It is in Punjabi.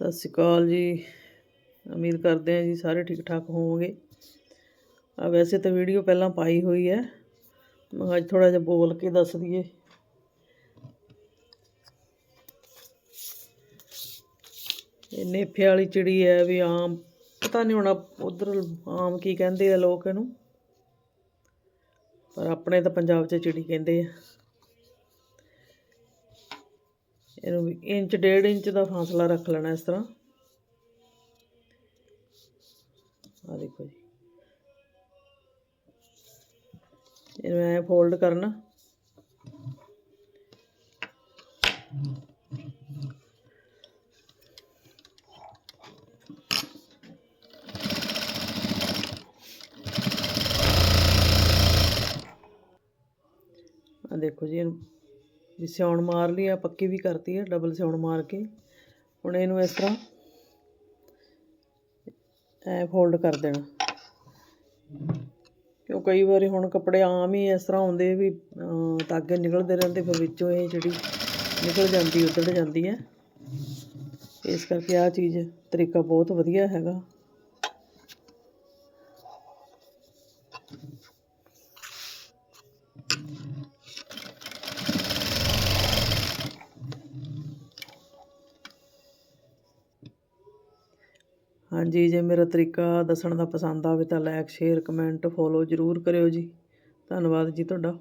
ਸਤਿ ਸ਼੍ਰੀ ਅਕਾਲ ਜੀ। ਉਮੀਦ ਕਰਦੇ ਹਾਂ ਜੀ ਸਾਰੇ ਠੀਕ ਠਾਕ ਹੋਵੋਗੇ। ਆ ਵੈਸੇ ਤਾਂ ਵੀਡੀਓ ਪਹਿਲਾਂ ਪਾਈ ਹੋਈ ਹੈ। ਮੈਂ ਅੱਜ ਥੋੜਾ ਜਿਹਾ ਬੋਲ ਕੇ ਦੱਸ ਦਈਏ। ਇਹ ਨੇਫੇ ਵਾਲੀ ਚਿੜੀ ਹੈ ਵੀ ਆਮ, ਪਤਾ ਨਹੀਂ ਹੋਣਾ ਉਧਰ ਆਮ ਕੀ ਕਹਿੰਦੇ ਆ ਲੋਕ ਇਹਨੂੰ। ਪਰ ਆਪਣੇ ਤਾਂ ਪੰਜਾਬ 'ਚ ਚਿੜੀ ਕਹਿੰਦੇ ਆ। ਇਹਨੂੰ ਵੀ ਇੰਚ, ਡੇਢ ਇੰਚ ਦਾ ਫਾਸਲਾ ਰੱਖ ਲੈਣਾ ਇਸ ਤਰ੍ਹਾਂ। ਆ ਦੇਖੋ ਜੀ। ਇਹਨੂੰ ਐ ਫੋਲਡ ਕਰਨਾ। ਆ ਦੇਖੋ ਜੀ, ਇਹਨੂੰ ਵੀ ਸਿਉਣ ਮਾਰ ਲਈ ਆ ਪੱਕੀ ਵੀ ਕਰਤੀ ਹੈ ਡਬਲ ਸਿਉਣ ਮਾਰ ਕੇ। ਹੁਣ ਇਹਨੂੰ ਇਸ ਤਰ੍ਹਾਂ ਐ ਫੋਲਡ ਕਰ ਦੇਣਾ। ਕਿਉਂ ਕਈ ਵਾਰੀ ਹੁਣ ਕੱਪੜੇ ਆਮ ਹੀ ਇਸ ਤਰ੍ਹਾਂ ਹੁੰਦੇ ਵੀ ਅਹ, ਧਾਗੇ ਨਿਕਲਦੇ ਰਹਿੰਦੇ ਫਿਰ ਵਿੱਚੋਂ ਇਹ ਜਿਹੜੀ ਨਿਕਲ ਜਾਂਦੀ ਉਧੜ ਜਾਂਦੀ ਹੈ। ਇਸ ਕਰਕੇ ਆ ਚੀਜ਼ ਤਰੀਕਾ ਬਹੁਤ ਵਧੀਆ ਹੈਗਾ। ਹਾਂਜੀ, ਜੇ ਮੇਰਾ ਤਰੀਕਾ ਦੱਸਣ ਦਾ ਪਸੰਦ ਆਵੇ ਤਾਂ ਲਾਇਕ ਸ਼ੇਅਰ ਕਮੈਂਟ ਫੋਲੋ ਜ਼ਰੂਰ ਕਰਿਓ ਜੀ। ਧੰਨਵਾਦ ਜੀ ਤੁਹਾਡਾ।